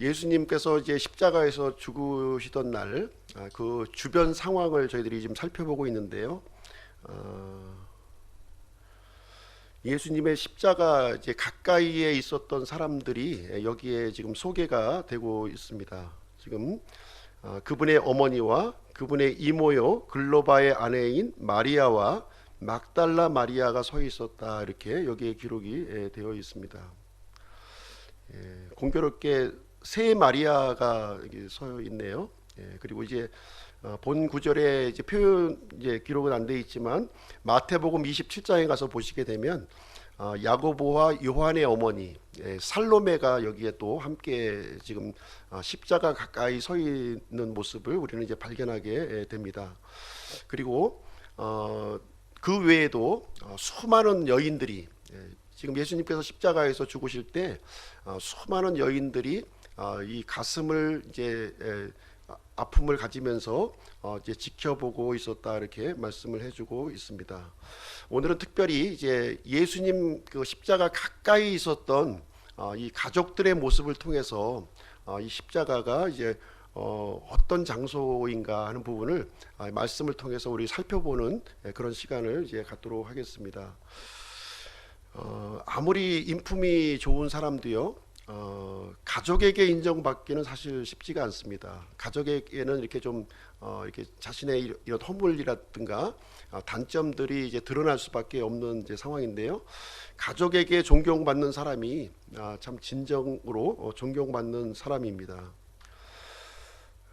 예수님께서 이제 십자가에서 죽으시던 날 그 주변 상황을 저희들이 지금 살펴보고 있는데요. 어, 예수님의 십자가 이제 가까이에 있었던 사람들이 여기에 지금 소개가 되고 있습니다. 지금 어, 그분의 어머니와 그분의 이모요 글로바의 아내인 마리아와 막달라 마리아가 서 있었다 이렇게 여기에 기록이 예, 되어 있습니다. 예, 공교롭게 세 마리아가 서 있네요. 예, 그리고 이제 어, 본 구절에 이제 표현 이제 기록은 안 돼 있지만 마태복음 27장에 가서 보시게 되면 어, 야고보와 요한의 어머니 예, 살로메가 여기에 또 함께 지금 어, 십자가 가까이 서 있는 모습을 우리는 이제 발견하게 예, 됩니다. 그리고 어, 그 외에도 어, 수많은 여인들이 예, 지금 예수님께서 십자가에서 죽으실 때 어, 수많은 여인들이 어, 이 가슴을 이제 에, 아- 아픔을 가지면서 어, 이제 지켜보고 있었다 이렇게 말씀을 해주고 있습니다. 오늘은 특별히 이제 예수님 그 십자가 가까이 있었던 어, 이 가족들의 모습을 통해서 어, 이 십자가가 이제 어, 어떤 장소인가 하는 부분을 아, 말씀을 통해서 우리 살펴보는 예, 그런 시간을 이제 갖도록 하겠습니다. 어, 아무리 인품이 좋은 사람도요, 어, 가족에게 인정받기는 사실 쉽지가 않습니다. 가족에게는 이렇게 좀 어, 이렇게 자신의 이런- 허물이라든가 어, 단점들이 이제 드러날 수밖에 없는 이제 상황인데요. 가족에게 존경받는 사람이 아, 참 진정으로 어, 존경받는 사람입니다.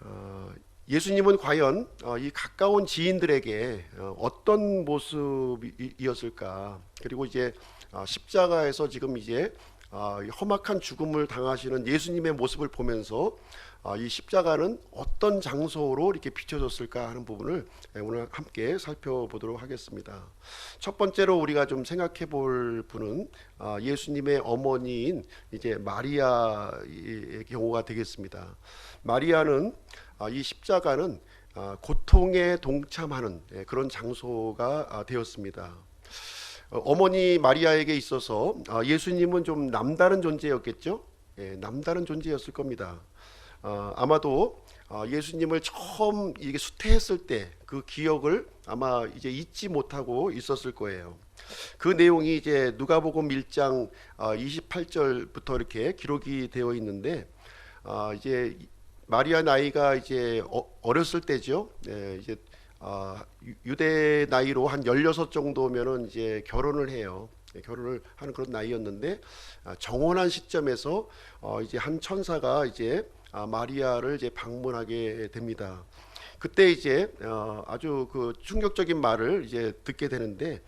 어, 예수님은 과연 어, 이 가까운 지인들에게 어, 어떤 모습이었을까? 그리고 이제 아, 십자가에서 지금 이제 험악한 죽음을 당하시는 예수님의 모습을 보면서 아, 이 십자가는 어떤 장소로 이렇게 비춰졌을까 하는 부분을 예, 오늘 함께 살펴보도록 하겠습니다. 첫 번째로 우리가 좀 생각해 볼 분은 아, 예수님의 어머니인 이제 마리아의 경우가 되겠습니다. 마리아는 아, 이 십자가는 아, 고통에 동참하는 예, 그런 장소가 아, 되었습니다. 어, 어머니 마리아에게 있어서 아, 예수님은 좀 남다른 존재였겠죠. 예, 남다른 존재였을 겁니다. 어, 아마도 아, 예수님을 처음 이게 수태했을 때 그 기억을 아마 이제 잊지 못하고 있었을 거예요. 그 내용이 이제 누가복음 1장 28절부터 이렇게 기록이 되어 있는데 아, 이제 마리아 나이가 이제 어, 어렸을 때죠. 예, 이제 아, 유- 유대 나이로 한 16 정도면은 이제 결혼을 해요. 예, 결혼을 하는 그런 나이였는데 아, 정혼한 시점에서 어, 이제 한 천사가 이제 아, 마리아를 이제 방문하게 됩니다. 그때 이제 어, 아주 그 충격적인 말을 이제 듣게 되는데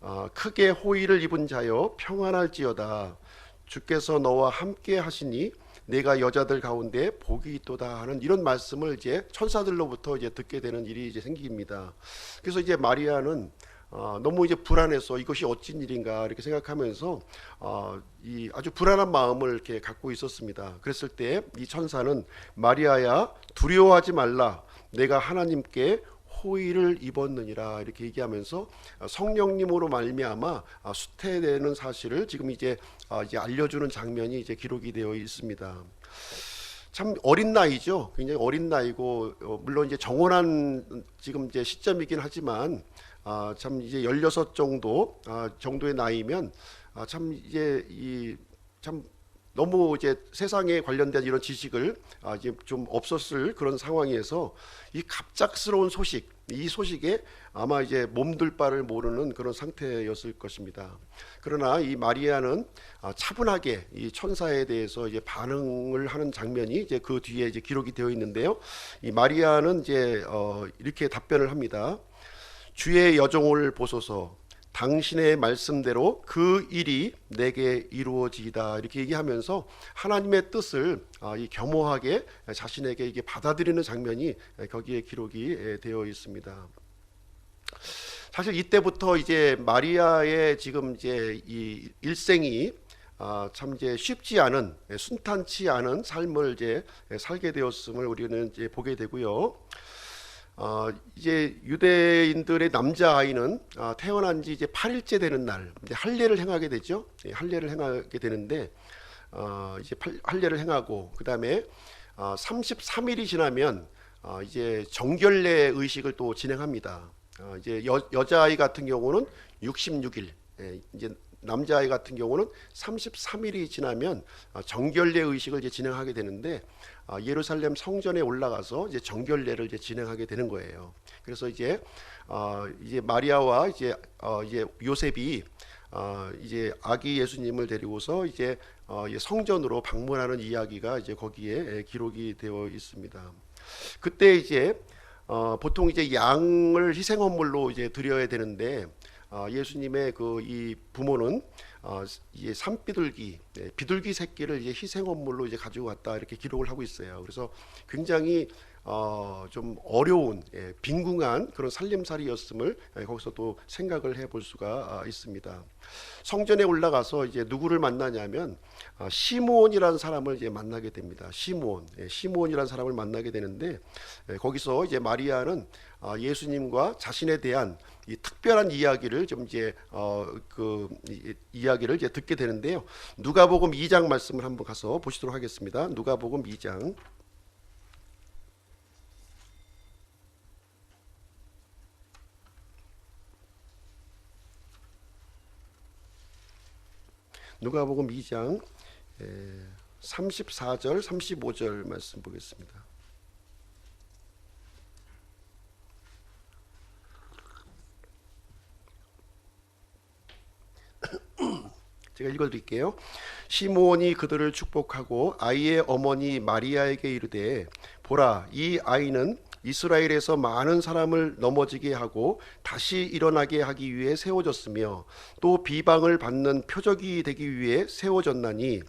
어, 크게 호의를 입은 자여 평안할지어다 주께서 너와 함께 하시니 내가 여자들 가운데 복이 있도다 하는 이런 말씀을 이제 천사들로부터 이제 듣게 되는 일이 이제 생깁니다. 그래서 이제 마리아는 어, 너무 이제 불안해서 이것이 어찌 일인가 이렇게 생각하면서 어, 이 아주 불안한 마음을 이렇게 갖고 있었습니다. 그랬을 때 이 천사는 마리아야 두려워하지 말라 내가 하나님께 호의를 입었느니라 이렇게 얘기하면서 어, 성령님으로 말미암아 아, 수태되는 사실을 지금 이제 아, 이제 알려주는 장면이 이제 기록이 되어 있습니다. 참 어린 나이죠. 굉장히 어린 나이고 어, 물론 이제 정혼한 지금 이제 시점이긴 하지만 아, 참 이제 16 정도 아, 정도의 나이면 아, 참 이제 이 참 너무 이제 세상에 관련된 이런 지식을 아, 이제 좀 없었을 그런 상황에서 이 갑작스러운 소식, 이 소식에 아마 이제 몸둘 바를 모르는 그런 상태였을 것입니다. 그러나 이 마리아는 아, 차분하게 이 천사에 대해서 이제 반응을 하는 장면이 이제 그 뒤에 이제 기록이 되어 있는데요. 이 마리아는 이제 어, 이렇게 답변을 합니다. 주의 여종을 보소서 당신의 말씀대로 그 일이 내게 이루어지이다 이렇게 얘기하면서 하나님의 뜻을 아, 이 겸허하게 자신에게 이게 받아들이는 장면이 거기에 기록이 예, 되어 있습니다. 사실 이때부터 이제 마리아의 지금 이제 이 일생이 아, 참 이제 쉽지 않은 예, 순탄치 않은 삶을 이제 살게 되었음을 우리는 이제 보게 되고요. 어, 이제 유대인들의 남자 아이는 아, 태어난 지 이제 8일째 되는 날 이제 할례를 행하게 되죠. 예, 할례를 행하게 되는데 어, 이제 팔- 할례를 행하고 그 다음에 어, 33일이 지나면 어, 이제 정결례 의식을 또 진행합니다. 어, 이제 여, 여자아이 같은 경우는 66일, 예, 이제 남자아이 같은 경우는 33일이 지나면 어, 정결례 의식을 이제 진행하게 되는데 어, 예루살렘 성전에 올라가서 이제 정결례를 이제 진행하게 되는 거예요. 그래서 이제 어, 이제 마리아와 이제 어, 이제 요셉이 어, 이제 아기 예수님을 데리고서 이제 성전으로 방문하는 이야기가 이제 거기에 예, 기록이 되어 있습니다. 그때 이제 어, 보통 이제 양을 희생 헌물로 이제 드려야 되는데 어, 예수님의 그 이 부모는 어, 이제 산비둘기, 네, 비둘기 새끼를 이제 희생헌물로 이제 가지고 왔다 이렇게 기록을 하고 있어요. 그래서 굉장히 어, 좀 어려운 예, 빈궁한 그런 살림살이였음을 예, 거기서 또 생각을 해볼 수가 아, 있습니다. 성전에 올라가서 이제 누구를 만나냐면 아, 시므온이라는 사람을 이제 만나게 됩니다. 시므온, 예, 시므온이라는 사람을 만나게 되는데 예, 거기서 이제 마리아는 아, 예수님과 자신에 대한 이 특별한 이야기를 좀 이제 어 그 이야기를 이제 듣게 되는데요. 누가복음 2장 말씀을 한번 가서 보시도록 하겠습니다. 누가복음 2장 누가복음 2장 34절 35절 말씀 보겠습니다. 제가 읽어드릴게요. 시므온이 그들을 축복하고 아이의 어머니 마리아에게 이르되 보라 이 아이는 이스라엘에서 많은 사람을 넘어지게 하고 다시 일어나게 하기 위해 세워졌으며 또 비방을 받는 표적이 되기 위해 세워졌나니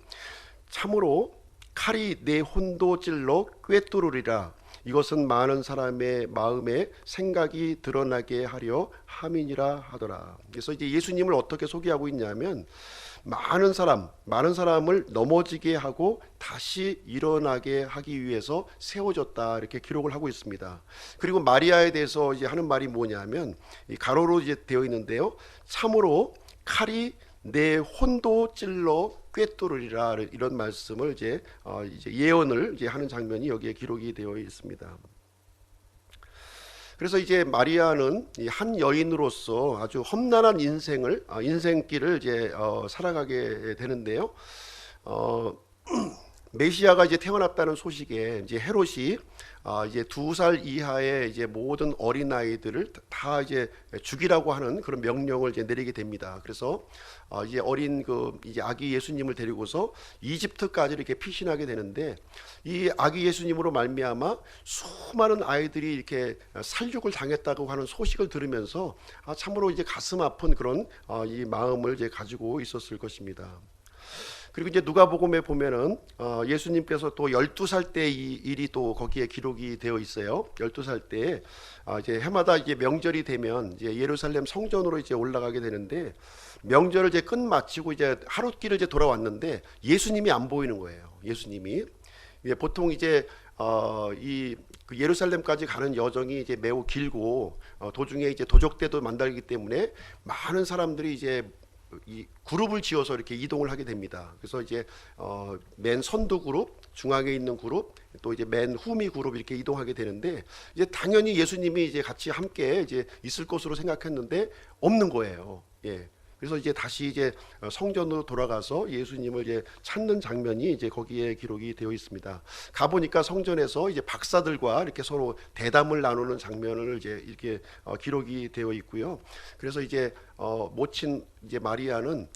참으로 칼이 내 혼도 찔러 꿰뚫으리라 이것은 많은 사람의 마음에 생각이 드러나게 하려 함이니라 하더라. 그래서 이제 예수님을 어떻게 소개하고 있냐면 많은 사람, 많은 사람을 넘어지게 하고 다시 일어나게 하기 위해서 세워졌다 이렇게 기록을 하고 있습니다. 그리고 마리아에 대해서 이제 하는 말이 뭐냐면 이 가로로 이제 되어 있는데요. 참으로 칼이 내 혼도 찔러 꿰뚫으리라 이런 말씀을 이제 어 예언을 이제 하는 장면이 여기에 기록이 되어 있습니다. 그래서 이제 마리아는 이한 여인으로서 아주 험난한 인생을 어, 인생길을 이제 어, 살아가게 되는데요. 어, 메시아가 이제 태어났다는 소식에 이제 헤롯이 아, 이제 두 살 이하의 이제 모든 어린 아이들을 다 이제 죽이라고 하는 그런 명령을 이제 내리게 됩니다. 그래서 아, 이제 어린 그 이제 아기 예수님을 데리고서 이집트까지 이렇게 피신하게 되는데 이 아기 예수님으로 말미암아 수많은 아이들이 이렇게 살육을 당했다고 하는 소식을 들으면서 아, 참으로 이제 가슴 아픈 그런 어, 이 마음을 이제 가지고 있었을 것입니다. 그리고 이제 누가복음에 보면은 어, 예수님께서 또 12살 때 이 일이 또 거기에 기록이 되어 있어요. 12살 때 아, 이제 해마다 이제 명절이 되면 이제 예루살렘 성전으로 이제 올라가게 되는데 명절을 이제 끝 마치고 이제 하룻길을 이제 돌아왔는데 예수님이 안 보이는 거예요. 예수님이 예, 보통 이제 어, 이그 예루살렘까지 가는 여정이 이제 매우 길고 어, 도중에 이제 도적대도 만들기 때문에 많은 사람들이 이제 이 그룹을 지어서 이렇게 이동을 하게 됩니다. 그래서 이제 어, 맨 선두 그룹, 중앙에 있는 그룹, 또 이제 맨 후미 그룹 이렇게 이동하게 되는데 이제 당연히 예수님이 이제 같이 함께 이제 있을 것으로 생각했는데 없는 거예요. 예. 그래서 이제 다시 이제 성전으로 돌아가서 예수님을 이제 찾는 장면이 이제 거기에 기록이 되어 있습니다. 가 보니까 성전에서 이제 박사들과 이렇게 서로 대담을 나누는 장면을 이제 이렇게 어, 기록이 되어 있고요. 그래서 이제 어, 모친 이제 마리아는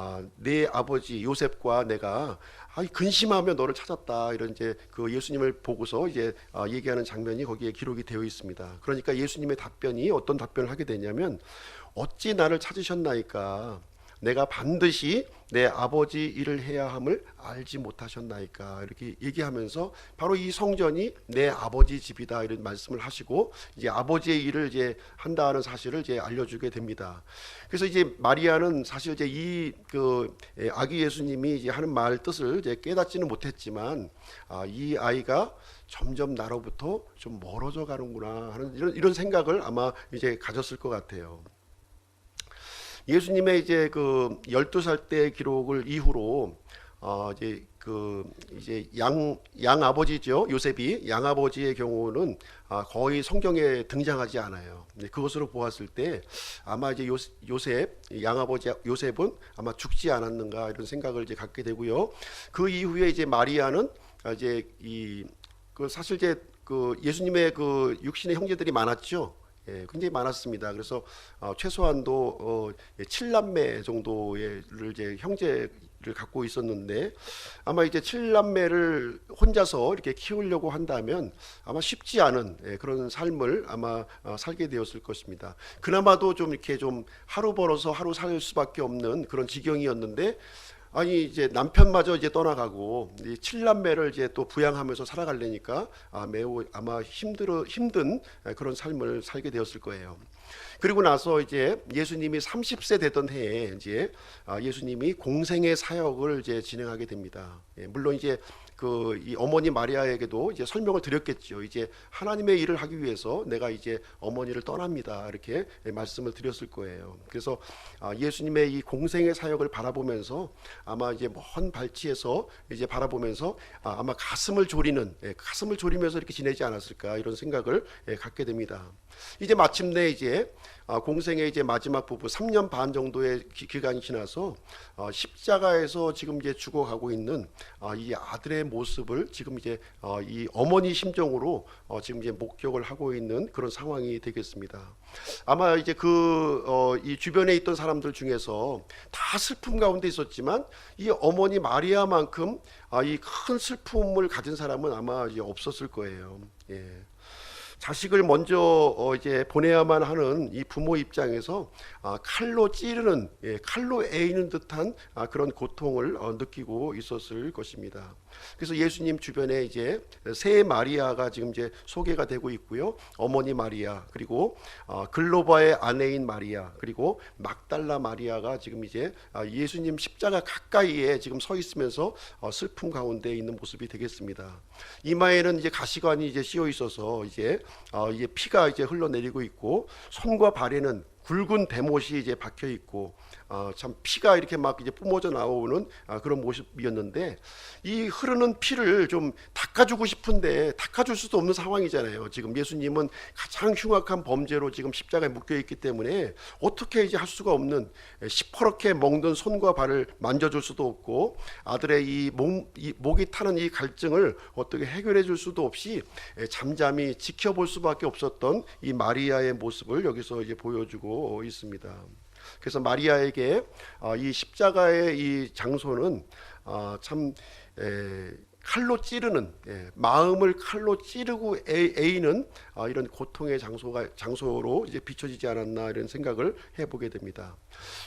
아, 내 아버지 요셉과 내가 아, 근심하며 너를 찾았다 이런 이제 그 예수님을 보고서 이제 아, 얘기하는 장면이 거기에 기록이 되어 있습니다. 그러니까 예수님의 답변이 어떤 답변을 하게 되냐면 어찌 나를 찾으셨나이까 내가 반드시 내 아버지 일을 해야 함을 알지 못하셨나이까 이렇게 얘기하면서 바로 이 성전이 내 아버지 집이다 이런 말씀을 하시고 이제 아버지의 일을 이제 한다는 사실을 이제 알려주게 됩니다. 그래서 이제 마리아는 사실 이제 이 그 아기 예수님이 이제 하는 말 뜻을 이제 깨닫지는 못했지만 아, 이 아이가 점점 나로부터 좀 멀어져 가는구나 하는 이런 이런 생각을 아마 이제 가졌을 것 같아요. 예수님의 이제 그 12살 때 기록을 이후로 어 이제 그 이제 양 양 아버지죠 요셉이 양 아버지의 경우는 아, 거의 성경에 등장하지 않아요. 네, 그것으로 보았을 때 아마 이제 요, 요셉 양 아버지 요셉은 아마 죽지 않았는가 이런 생각을 이제 갖게 되고요. 그 이후에 이제 마리아는 아, 이제 이 그 사실 이제 그 예수님의 그 육신의 형제들이 많았죠. 예, 굉장히 많았습니다. 그래서 어, 최소한도 어, 예, 7남매 정도의 이제 형제 를 갖고 있었는데 아마 이제 7남매를 혼자서 이렇게 키우려고 한다면 아마 쉽지 않은 예, 그런 삶을 아마 어, 살게 되었을 것입니다. 그나마도 좀 이렇게 좀 하루 벌어서 하루 살 수밖에 없는 그런 지경이었는데 아니 이제 남편마저 이제 떠나가고 이 칠남매를 이제 또 부양하면서 살아가려니까 아, 매우 아마 힘들어 힘든 그런 삶을 살게 되었을 거예요. 그리고 나서 이제 예수님이 30세 되던 해에 이제 아, 예수님이 공생의 사역을 이제 진행하게 됩니다. 예, 물론 이제 그 이 어머니 마리아에게도 이제 설명을 드렸겠죠. 이제 하나님의 일을 하기 위해서 내가 이제 어머니를 떠납니다. 이렇게 말씀을 드렸을 거예요. 그래서 아, 예수님의 이 공생의 사역을 바라보면서 아마 이제 먼 발치에서 이제 바라보면서 아, 아마 가슴을 졸이는 예, 가슴을 졸이면서 이렇게 지내지 않았을까 이런 생각을 예, 갖게 됩니다. 이제 마침내 이제 아, 공생의 이제 마지막 부분 3년 반 정도의 기, 기간이 지나서 어, 십자가에서 지금 이제 죽어가고 있는 아, 이 아들의 모습을 지금 이제 어, 이 어머니 심정으로 어, 지금 이제 목격을 하고 있는 그런 상황이 되겠습니다. 아마 이제 그 어, 이 주변에 있던 사람들 중에서 다 슬픔 가운데 있었지만 이 어머니 마리아만큼 아, 이 큰 슬픔을 가진 사람은 아마 이제 없었을 거예요. 예. 자식을 먼저 어 이제 보내야만 하는 이 부모 입장에서 아 칼로 찌르는 예, 칼로 에이는 듯한 아 그런 고통을 어 느끼고 있었을 것입니다. 그래서 예수님 주변에 이제 세 마리아가 지금 이제 소개가 되고 있고요. 어머니 마리아 그리고 어 글로바의 아내인 마리아 그리고 막달라 마리아가 지금 이제 아 예수님 십자가 가까이에 지금 서 있으면서 어 슬픔 가운데 있는 모습이 되겠습니다. 이마에는 이제 가시관이 이제 씌어 있어서 어 이제 피가 이제 흘러내리고 있고 손과 발에는 굵은 대못이 이제 박혀 있고 어, 참 피가 이렇게 막 이제 뿜어져 나오는 아, 그런 모습이었는데 이 흐르는 피를 좀 닦아주고 싶은데 닦아줄 수도 없는 상황이잖아요. 지금 예수님은 가장 흉악한 범죄로 지금 십자가에 묶여 있기 때문에 어떻게 이제 할 수가 없는 에, 시퍼렇게 먹는 손과 발을 만져줄 수도 없고 아들의 이, 몸, 이 목이 타는 이 갈증을 어떻게 해결해 줄 수도 없이 에, 잠잠히 지켜볼 수밖에 없었던 이 마리아의 모습을 여기서 이제 보여주고 있습니다. 그래서 마리아에게 어, 이 십자가의 이 장소는 어, 참 에, 칼로 찌르는 예, 마음을 칼로 찌르고 애, 애이는 어, 이런 고통의 장소가 장소로 이제 비춰지지 않았나 이런 생각을 해보게 됩니다.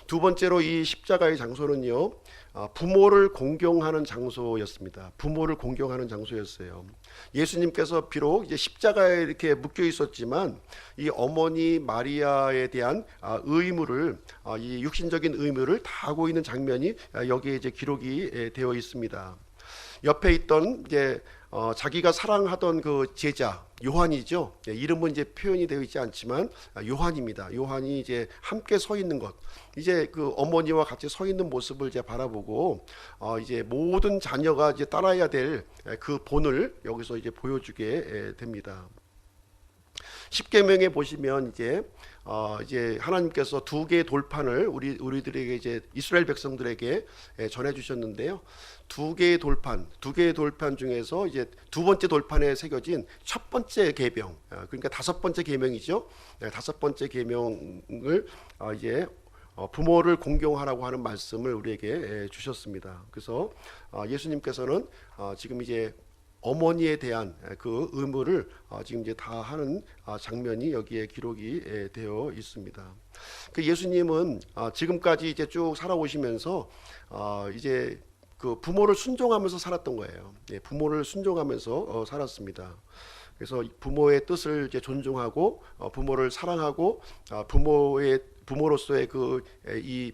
두 번째로 이 십자가의 장소는요 어, 부모를 공경하는 장소였습니다. 부모를 공경하는 장소였어요. 예수님께서 비록 이제 십자가에 이렇게 묶여 있었지만 이 어머니 마리아에 대한 아, 의무를 아, 이 육신적인 의무를 다하고 있는 장면이 아, 여기에 이제 기록이 예, 되어 있습니다. 옆에 있던 이제 어, 자기가 사랑하던 그 제자 요한이죠. 예, 이름은 이제 표현이 되어 있지 않지만 아, 요한입니다. 요한이 이제 함께 서 있는 것, 이제 그 어머니와 같이 서 있는 모습을 이제 바라보고 어, 이제 모든 자녀가 이제 따라야 될 그 본을 여기서 이제 보여주게 예, 됩니다. 십계명에 보시면 이제 어 이제 하나님께서 두 개의 돌판을 우리 우리들에게 이제 이스라엘 백성들에게 예, 전해 주셨는데요. 두 개의 돌판, 두 개의 돌판 중에서 이제 두 번째 돌판에 새겨진 첫 번째 계명, 어, 그러니까 다섯 번째 계명이죠. 네, 다섯 번째 계명을 어, 이제 어, 부모를 공경하라고 하는 말씀을 우리에게 예, 주셨습니다. 그래서 어, 예수님께서는 어, 지금 이제 어머니에 대한 그 의무를 어, 지금 이제 다 하는 아, 장면이 여기에 기록이 예, 되어 있습니다. 그 예수님은 아, 지금까지 이제 쭉 살아오시면서 어, 이제 그 부모를 순종하면서 살았던 거예요. 예, 부모를 순종하면서 어, 살았습니다. 그래서 부모의 뜻을 이제 존중하고 어, 부모를 사랑하고 아, 부모의 부모로서의 그 이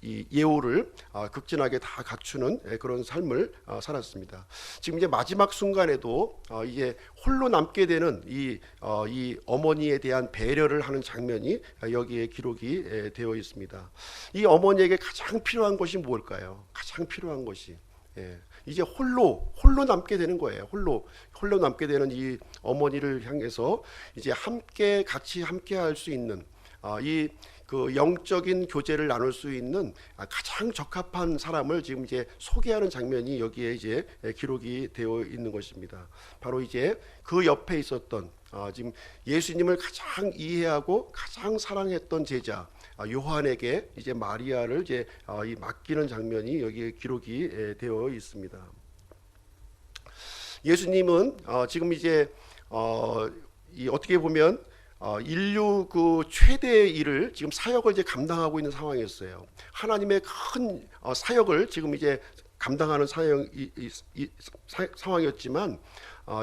이 예우를 아, 극진하게 다 갖추는 예, 그런 삶을 아, 살았습니다. 지금 이제 마지막 순간에도 어, 이제 홀로 남게 되는 이, 어, 이 어머니에 대한 배려를 하는 장면이 여기에 기록이 예, 되어 있습니다. 이 어머니에게 가장 필요한 것이 무엇일까요? 가장 필요한 것이 예. 이제 홀로 홀로 남게 되는 거예요. 홀로 홀로 남게 되는 이 어머니를 향해서 이제 함께 같이 함께 할 수 있는 아, 이 그 영적인 교제를 나눌 수 있는 아, 가장 적합한 사람을 지금 이제 소개하는 장면이 여기에 이제 예, 기록이 되어 있는 것입니다. 바로 이제 그 옆에 있었던 아, 지금 예수님을 가장 이해하고 가장 사랑했던 제자 아, 요한에게 이제 마리아를 이제 아, 이 맡기는 장면이 여기에 기록이 예, 되어 있습니다. 예수님은 어, 지금 이제 어, 이 어떻게 보면 어, 인류 그 최대의 일을 지금 사역을 이제 감당하고 있는 상황이었어요. 하나님의 큰 어, 사역을 지금 이제 감당하는 사역 이, 이, 이 사, 상황이었지만 어,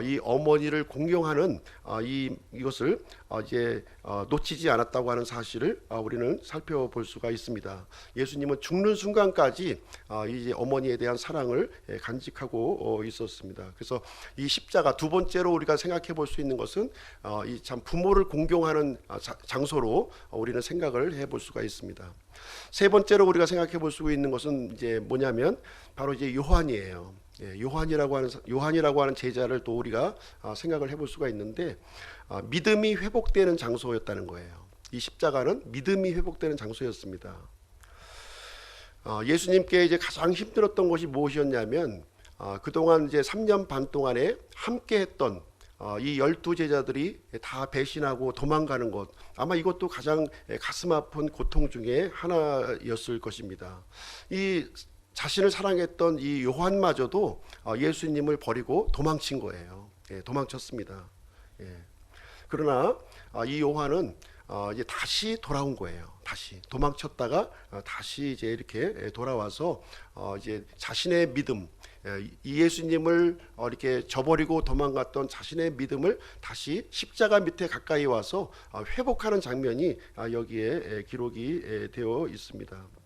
이 어머니를 공경하는 어, 이 이것을 어, 이제 어, 놓치지 않았다고 하는 사실을 어, 우리는 살펴볼 수가 있습니다. 예수님은 죽는 순간까지 어, 이제 어머니에 대한 사랑을 예, 간직하고 어, 있었습니다. 그래서 이 십자가 두 번째로 우리가 생각해 볼 수 있는 것은 어, 이참 부모를 공경하는 장소로 어, 우리는 생각을 해 볼 수가 있습니다. 세 번째로 우리가 생각해 볼 수 있는 것은 이제 뭐냐면 바로 이제 요한이에요. 예, 요한이라고 하는 사- 요한이라고 하는 제자를 또 우리가 아, 생각을 해볼 수가 있는데 아, 믿음이 회복되는 장소였다는 거예요. 이 십자가는 믿음이 회복되는 장소였습니다. 어, 예수님께 이제 가장 힘들었던 것이 무엇이었냐면 어, 그동안 이제 3년 반 동안에 함께했던 어, 이 열두 제자들이 다 배신하고 도망가는 것 아마 이것도 가장 가슴 아픈 고통 중에 하나였을 것입니다. 이 자신을 사랑했던 이 요한마저도 어, 예수님을 버리고 도망친 거예요. 예, 도망쳤습니다. 예. 그러나 아, 이 요한은 어, 이제 다시 돌아온 거예요. 다시 도망쳤다가 어, 다시 이제 이렇게 예, 돌아와서 어, 이제 자신의 믿음, 예, 이 예수님을 어, 이렇게 저버리고 도망갔던 자신의 믿음을 다시 십자가 밑에 가까이 와서 어, 회복하는 장면이 아, 여기에 예, 기록이 예, 되어 있습니다.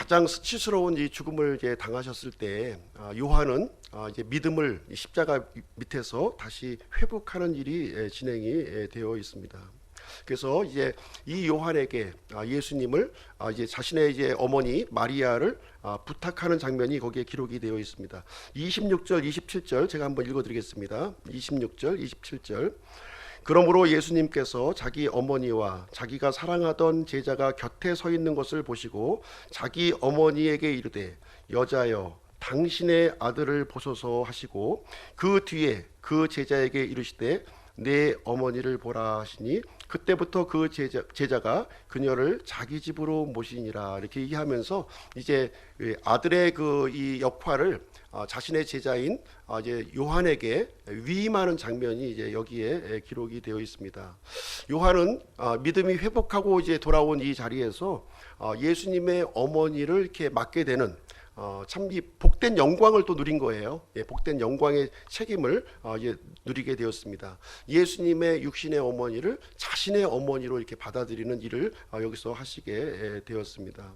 가장 수치스러운 이 죽음을 이제 당하셨을 때 아, 요한은 아, 이제 믿음을 이 십자가 밑에서 다시 회복하는 일이 예, 진행이 예, 되어 있습니다. 그래서 이제 이 요한에게 아, 예수님을 아, 이제 자신의 이제 어머니 마리아를 아, 부탁하는 장면이 거기에 기록이 되어 있습니다. 26절, 27절 제가 한번 읽어드리겠습니다. 26절, 27절. 그러므로 예수님께서 자기 어머니와 자기가 사랑하던 제자가 곁에 서 있는 것을 보시고 자기 어머니에게 이르되 여자여 당신의 아들을 보소서 하시고 그 뒤에 그 제자에게 이르시되 내 어머니를 보라 하시니 그때부터 그 제자, 제자가 그녀를 자기 집으로 모시니라 이렇게 얘기하면서 이제 그 아들의 그 이 역할을 어, 자신의 제자인 어, 이제 요한에게 위임하는 장면이 이제 여기에 에, 기록이 되어 있습니다. 요한은 어, 믿음이 회복하고 이제 돌아온 이 자리에서 어, 예수님의 어머니를 이렇게 맡게 되는 어, 참이 복된 영광을 또 누린 거예요. 예, 복된 영광의 책임을 어, 이제 누리게 되었습니다. 예수님의 육신의 어머니를 자신의 어머니로 이렇게 받아들이는 일을 어, 여기서 하시게 예, 되었습니다.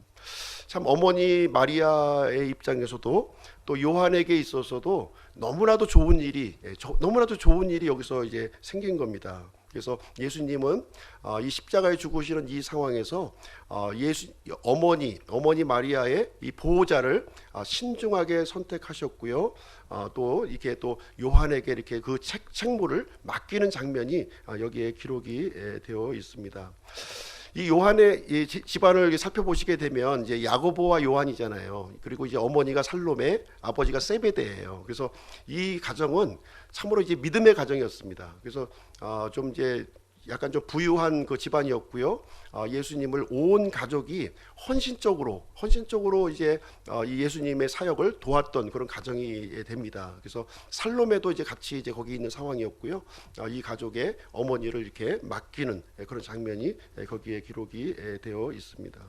참 어머니 마리아의 입장에서도 또 요한에게 있어서도 너무나도 좋은 일이 예, 저- 너무나도 좋은 일이 여기서 이제 생긴 겁니다. 그래서 예수님은 어, 이 십자가에 죽으시는 이 상황에서 어, 예수 어머니 어머니 마리아의 이 보호자를 어, 신중하게 선택하셨고요. 어, 또 이렇게 또 요한에게 이렇게 그 책, 책무를 맡기는 장면이 어, 여기에 기록이 예, 되어 있습니다. 이 요한의 이 지- 집안을 살펴보시게 되면 이제 야고보와 요한이잖아요. 그리고 이제 어머니가 살로메, 아버지가 세베대예요. 그래서 이 가정은 참으로 이제 믿음의 가정이었습니다. 그래서 어, 좀 이제 약간 좀 부유한 그 집안이었고요. 어, 예수님을 온 가족이 헌신적으로 헌신적으로 이제 어, 이 예수님의 사역을 도왔던 그런 가정이 됩니다. 그래서 살로메도 이제 같이 이제 거기 있는 상황이었고요. 어, 이 가족의 어머니를 이렇게 맡기는 예, 그런 장면이 예, 거기에 기록이 예, 되어 있습니다.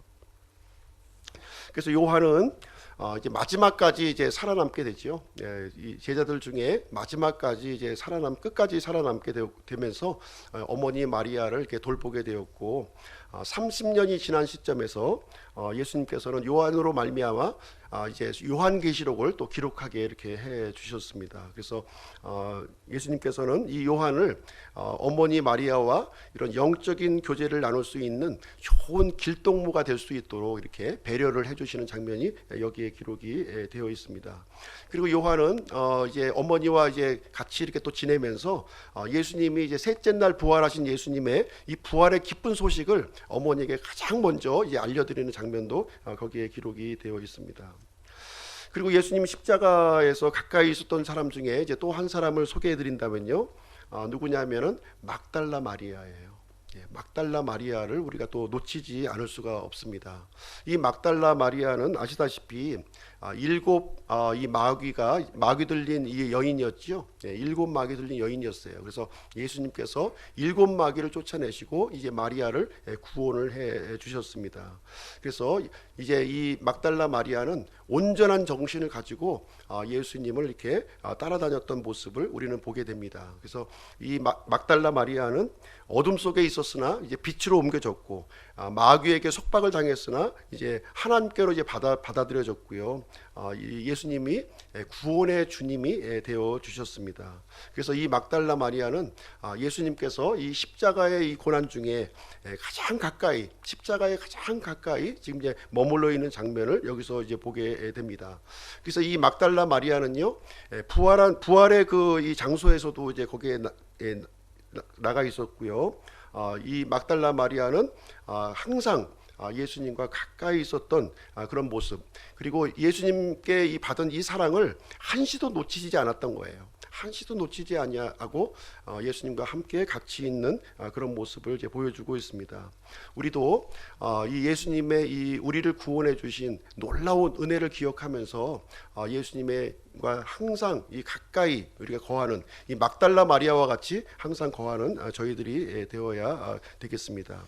그래서 요한은 어, 이제 마지막까지 이제 살아남게 되죠. 예, 이 제자들 중에 마지막까지 이제 살아남 끝까지 살아남게 되, 면서 어머니 마리아를 이렇게 돌보게 되었고 아, 30년이 지난 시점에서 어, 예수님께서는 요한으로 말미암아 아, 이제 요한계시록을 또 기록하게 이렇게 해 주셨습니다. 그래서 어, 예수님께서는 이 요한을 어, 어머니 마리아와 이런 영적인 교제를 나눌 수 있는 좋은 길동무가 될 수 있도록 이렇게 배려를 해주시는 장면이 여기에 기록이 예, 되어 있습니다. 그리고 요한은 어, 이제 어머니와 이제 같이 이렇게 또 지내면서 어, 예수님이 이제 셋째 날 부활하신 예수님의 이 부활의 기쁜 소식을 어머니에게 가장 먼저 이제 알려드리는 장면도 어, 거기에 기록이 되어 있습니다. 그리고 예수님이 십자가에서 가까이 있었던 사람 중에 이제 또 한 사람을 소개해 드린다면요. 어, 누구냐면은 막달라 마리아예요. 예, 막달라 마리아를 우리가 또 놓치지 않을 수가 없습니다. 이 막달라 마리아는 아시다시피 아, 일곱 아, 이 마귀가 마귀 들린 이 여인이었지요. 예, 일곱 마귀 들린 여인이었어요. 그래서 예수님께서 일곱 마귀를 쫓아내시고 이제 마리아를 예, 구원을 해 주셨습니다. 그래서 이제 이 막달라 마리아는 온전한 정신을 가지고 아, 예수님을 이렇게 아, 따라다녔던 모습을 우리는 보게 됩니다. 그래서 이 막- 막달라 마리아는 어둠 속에 있었으나 이제 빛으로 옮겨졌고 아, 마귀에게 속박을 당했으나 이제 하나님께로 이제 받아 받아들여졌고요. 아, 이 예수님이 예, 구원의 주님이 예, 되어 주셨습니다. 그래서 이 막달라 마리아는 아, 예수님께서 이 십자가의 이 고난 중에 예, 가장 가까이 십자가에 가장 가까이 지금 이제 머물러 있는 장면을 여기서 이제 보게 됩니다. 그래서 이 막달라 마리아는요 예, 부활한 부활의 그 이 장소에서도 이제 거기에 나, 예, 나- 나가 있었고요. 아, 이 막달라 마리아는 아, 항상 아, 예수님과 가까이 있었던 아, 그런 모습 그리고 예수님께 이 받은 이 사랑을 한시도 놓치지 않았던 거예요. 한시도 놓치지 아니하고 어, 예수님과 함께 같이 있는 아, 그런 모습을 이제 보여주고 있습니다. 우리도 어, 이 예수님의 이 우리를 구원해 주신 놀라운 은혜를 기억하면서 어, 예수님과 항상 이 가까이 우리가 거하는 이 막달라 마리아와 같이 항상 거하는 아, 저희들이 예, 되어야 아, 되겠습니다.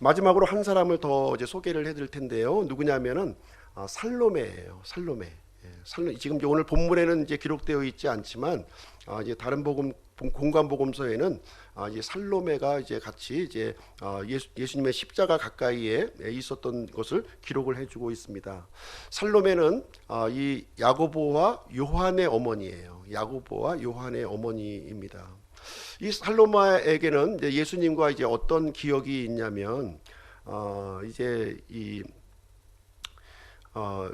마지막으로 한 사람을 더 이제 소개를 해드릴 텐데요. 누구냐면은 아, 살로메예요. 살로메. 예, 살로 지금 오늘 본문에는 이제 기록되어 있지 않지만 아, 이제 다른 복음 공간 복음서에는 아, 이제 살로메가 이제 같이 이제 아, 예수, 예수님의 십자가 가까이에 예, 있었던 것을 기록을 해주고 있습니다. 살로메는 아, 이 야고보와 요한의 어머니예요. 야고보와 요한의 어머니입니다. 이 살로마에게는 이제 예수님과 이제 어떤 기억이 있냐면 어, 이제 이 어,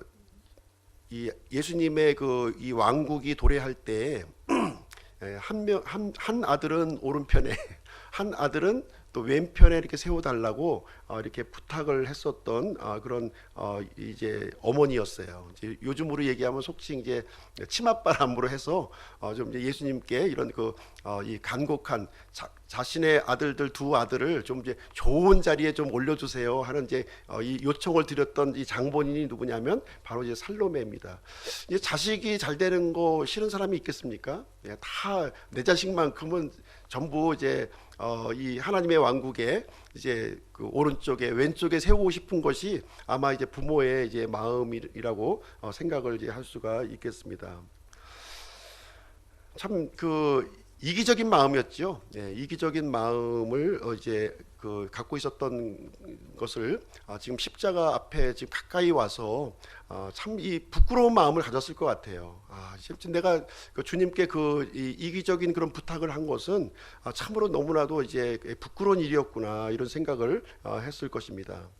이 예수님의 그 이 왕국이 도래할 때 한 명 한 한 아들은 오른편에 한 아들은 또 왼편에 이렇게 세워달라고 어, 이렇게 부탁을 했었던 어, 그런 어, 이제 어머니였어요. 이제 요즘으로 얘기하면 속칭 이제 치맛바람으로 해서 어, 좀 예수님께 이런 그 어, 이 간곡한 자, 자신의 아들들 두 아들을 좀 이제 좋은 자리에 좀 올려주세요 하는 이제 어, 이 요청을 드렸던 이 장본인이 누구냐면 바로 이제 살로메입니다. 이제 자식이 잘 되는 거 싫은 사람이 있겠습니까? 예, 다내 자식만큼은 전부 이제 어, 이 하나님의 왕국에 이제 그 오른쪽에 왼쪽에 세우고 싶은 것이 아마 이제 부모의 이제 마음이라고 어, 생각을 이제 할 수가 있겠습니다. 참그 이기적인 마음이었죠. 예, 이기적인 마음을 어, 이제 그 갖고 있었던 것을 아, 지금 십자가 앞에 지금 가까이 와서 아, 참이 부끄러운 마음을 가졌을 것 같아요. 아, 실제 내가 그 주님께 그 이, 이기적인 그런 부탁을 한 것은 아, 참으로 너무나도 이제 부끄러운 일이었구나 이런 생각을 아, 했을 것입니다.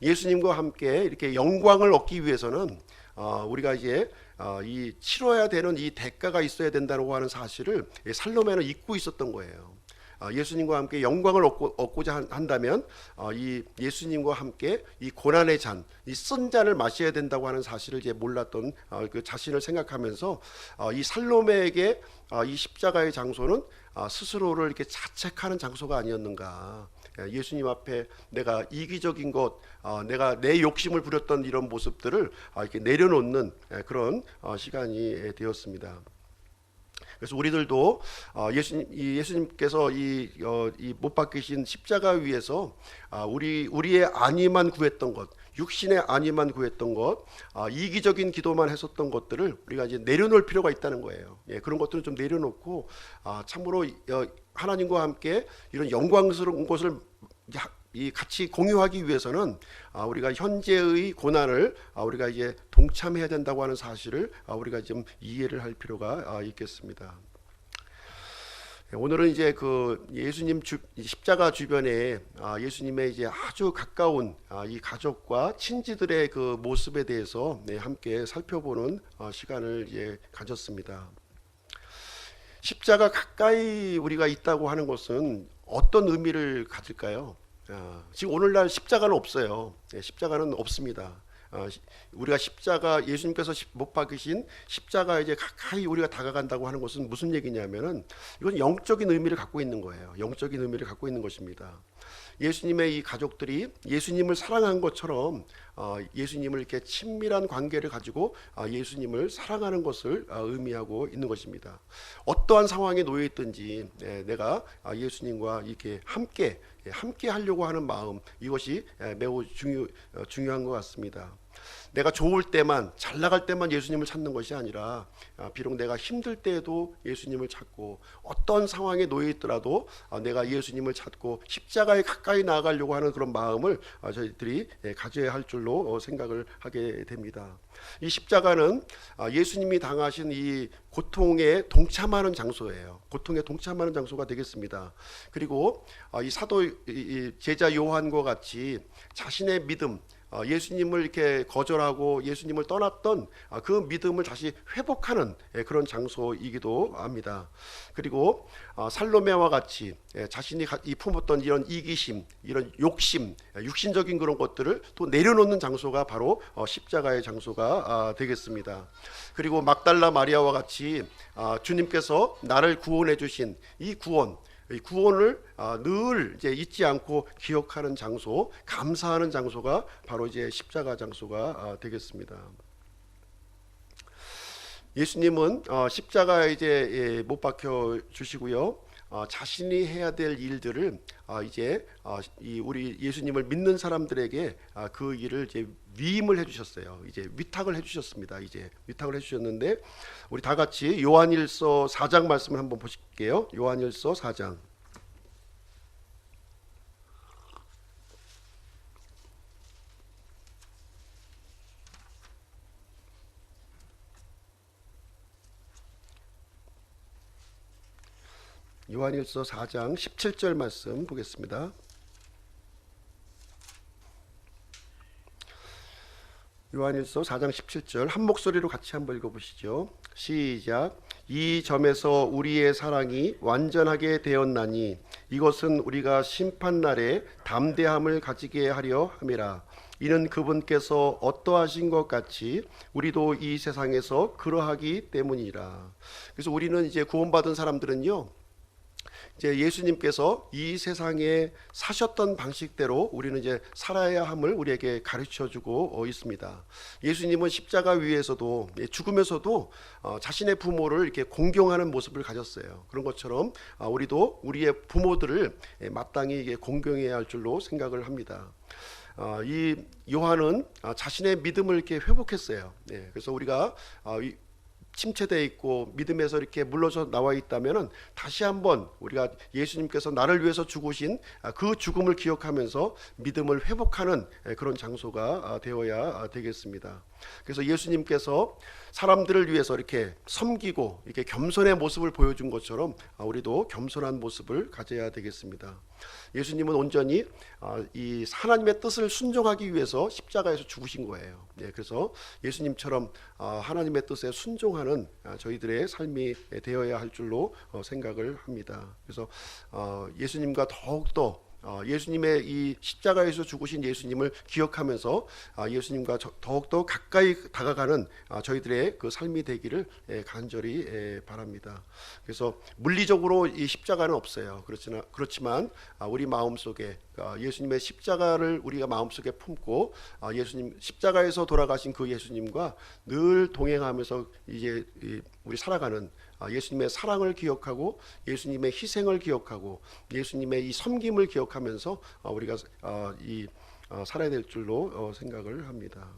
예수님과 함께 이렇게 영광을 얻기 위해서는 어, 우리가 이제 어, 이 치러야 되는 이 대가가 있어야 된다고 하는 사실을 이 살로메는 잊고 있었던 거예요. 어, 예수님과 함께 영광을 얻고, 얻고자 한- 한다면 어, 이 예수님과 함께 이 고난의 잔, 이 쓴 잔을 마셔야 된다고 하는 사실을 이제 몰랐던 어, 그 자신을 생각하면서 어, 이 살로메에게 어, 이 십자가의 장소는 어, 스스로를 이렇게 자책하는 장소가 아니었는가. 예, 예수님 앞에 내가 이기적인 것, 어, 내가 내 욕심을 부렸던 이런 모습들을 어, 이렇게 내려놓는 예, 그런 어, 시간이 예, 되었습니다. 그래서 우리들도 어, 예수님 이 예수님께서 이못 박히신 십자가 위에서 아, 우리 우리의 안위만 구했던 것, 육신의 안위만 구했던 것, 아, 이기적인 기도만 했었던 것들을 우리가 이제 내려놓을 필요가 있다는 거예요. 예, 그런 것들은 좀 내려놓고 아, 참으로 어, 하나님과 함께 이런 영광스러운 것을 이 같이 공유하기 위해서는 아, 우리가 현재의 고난을 아, 우리가 이제 동참해야 된다고 하는 사실을 아, 우리가 좀 이해를 할 필요가 아, 있겠습니다. 예, 오늘은 이제 그 예수님 주, 이 십자가 주변에 아, 예수님의 이제 아주 가까운 아, 이 가족과 친지들의 그 모습에 대해서 네, 함께 살펴보는 어, 시간을 이제 가졌습니다. 십자가 가까이 우리가 있다고 하는 것은 어떤 의미를 가질까요? 아, 지금 오늘날 십자가는 없어요. 예, 십자가는 없습니다. 아, 시- 우리가 십자가 예수님께서 십- 못 박으신 십자가 이제 가까이 우리가 다가간다고 하는 것은 무슨 얘기냐면은 이건 영적인 의미를 갖고 있는 거예요. 영적인 의미를 갖고 있는 것입니다. 예수님의 이 가족들이 예수님을 사랑한 것처럼 어, 예수님을 이렇게 친밀한 관계를 가지고 아, 예수님을 사랑하는 것을 아, 의미하고 있는 것입니다. 어떠한 상황에 놓여 있든지 예, 내가 아, 예수님과 이렇게 함께 예, 함께 하려고 하는 마음 이것이 예, 매우 중요 어, 중요한 것 같습니다. 내가 좋을 때만 잘 나갈 때만 예수님을 찾는 것이 아니라 아, 비록 내가 힘들 때에도 예수님을 찾고 어떤 상황에 놓여 있더라도 아, 내가 예수님을 찾고 십자가에 가까이 나아가려고 하는 그런 마음을 아, 저희들이 예, 가져야 할 줄로 어, 생각을 하게 됩니다. 이 십자가는 아, 예수님이 당하신 이 고통에 동참하는 장소예요. 고통에 동참하는 장소가 되겠습니다. 그리고 아, 이 사도 제자 요한과 같이 자신의 믿음 어, 예수님을 이렇게 거절하고 예수님을 떠났던 아, 그 믿음을 다시 회복하는 예, 그런 장소이기도 합니다. 그리고 어, 살로메와 같이 예, 자신이 품었던 이런 이기심, 이런 욕심, 예, 육신적인 그런 것들을 또 내려놓는 장소가 바로 어, 십자가의 장소가 아, 되겠습니다. 그리고 막달라 마리아와 같이 아, 주님께서 나를 구원해 주신 이 구원 이 구원을 아, 늘 이제 잊지 않고 기억하는 장소, 감사하는 장소가 바로 이제 십자가 장소가 아, 되겠습니다. 예수님은 어, 십자가에 이제 예, 못 박혀 주시고요. 어, 자신이 해야 될 일들을 아, 이제 아, 이 우리 예수님을 믿는 사람들에게 아, 그 일을 이제 위임을 해주셨어요. 이제 위탁을 해주셨습니다. 이제 위탁을 해주셨는데 우리 다 같이 요한일서 4장 말씀을 한번 보실게요. 요한일서 4장. 요한일서 4장 17절 말씀 보겠습니다. 요한일서 4장 17절 한 목소리로 같이 한번 읽어보시죠. 시작. 이 점에서 우리의 사랑이 완전하게 되었나니 이것은 우리가 심판 날에 담대함을 가지게 하려 함이라. 이는 그분께서 어떠하신 것 같이 우리도 이 세상에서 그러하기 때문이라. 그래서 우리는 이제 구원받은 사람들은요. 이제 예수님께서 이 세상에 사셨던 방식대로 우리는 이제 살아야 함을 우리에게 가르쳐 주고 어, 있습니다. 예수님은 십자가 위에서도 예, 죽으면서도 어, 자신의 부모를 이렇게 공경하는 모습을 가졌어요. 그런 것처럼 아, 우리도 우리의 부모들을 예, 마땅히 공경해야 할 줄로 생각을 합니다. 아, 이 요한은 아, 자신의 믿음을 이렇게 회복했어요. 예, 그래서 우리가 아, 이 침체돼 있고 믿음에서 이렇게 물러서 나와 있다면은 다시 한번 우리가 예수님께서 나를 위해서 죽으신 아, 그 죽음을 기억하면서 믿음을 회복하는 예, 그런 장소가 아, 되어야 아, 되겠습니다. 그래서 예수님께서 사람들을 위해서 이렇게 섬기고 이렇게 겸손의 모습을 보여준 것처럼 아, 우리도 겸손한 모습을 가져야 되겠습니다. 예수님은 온전히 아, 이 하나님의 뜻을 순종하기 위해서 십자가에서 죽으신 거예요. 예, 그래서 예수님처럼 아, 하나님의 뜻에 순종하는 아, 저희들의 삶이 되어야 할 줄로 어, 생각을 합니다. 그래서 어, 예수님과 더욱더 어, 예수님의 이 십자가에서 죽으신 예수님을 기억하면서 아, 예수님과 저- 더욱더 가까이 다가가는 아, 저희들의 그 삶이 되기를 예, 간절히 예, 바랍니다. 그래서 물리적으로 이 십자가는 없어요. 그렇지만 그렇지만 아, 우리 마음 속에 아, 예수님의 십자가를 우리가 마음 속에 품고 아, 예수님 십자가에서 돌아가신 그 예수님과 늘 동행하면서 이제 이 우리 살아가는 아, 예수님의 사랑을 기억하고 예수님의 희생을 기억하고 예수님의 이 섬김을 기억하면서 아, 우리가 아, 이 어, 살아야 될 줄로 어, 생각을 합니다.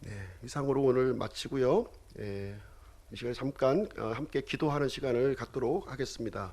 네, 이상으로 오늘 마치고요. 예, 이 시간에 잠깐 어, 함께 기도하는 시간을 갖도록 하겠습니다.